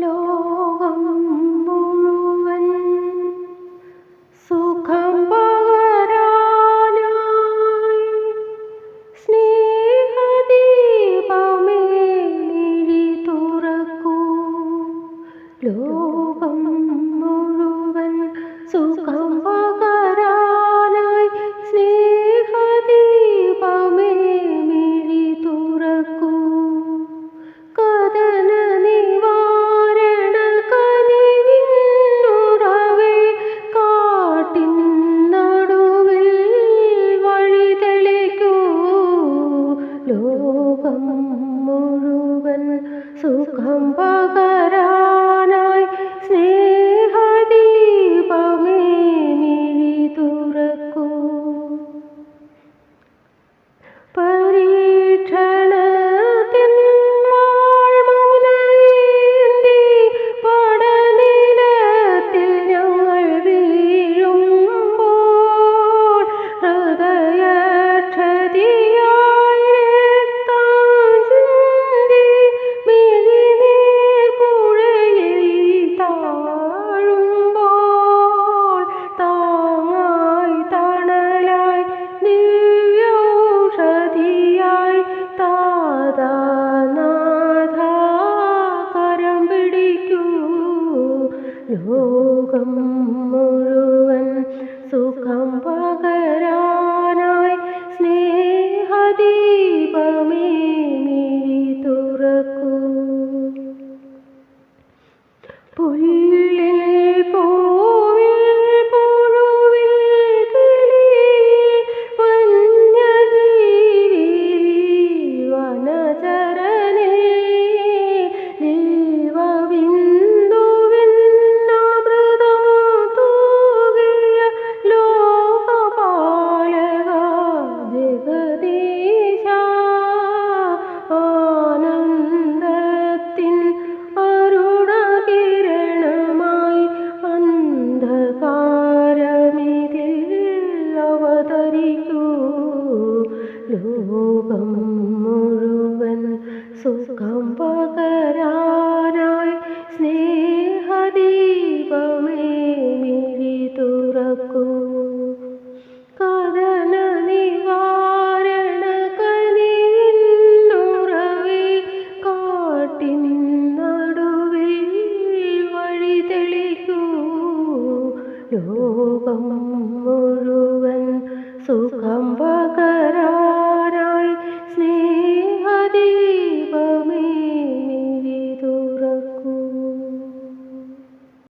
ലോകം മുഴുവൻ സുഖം പകരാനായി സ്നേഹദീപമേ തുറക്കൂ. ലോകം മുഴുവൻ സുഖം ലോകം മുഴുവൻ സുഖം പകരാനായി ലോകം മുഴുവൻ സുഖം പകർ ധരിക്കൂ ലോകം മുഴുവൻ സുഖം പകരാനായി സ്നേഹ സുഖം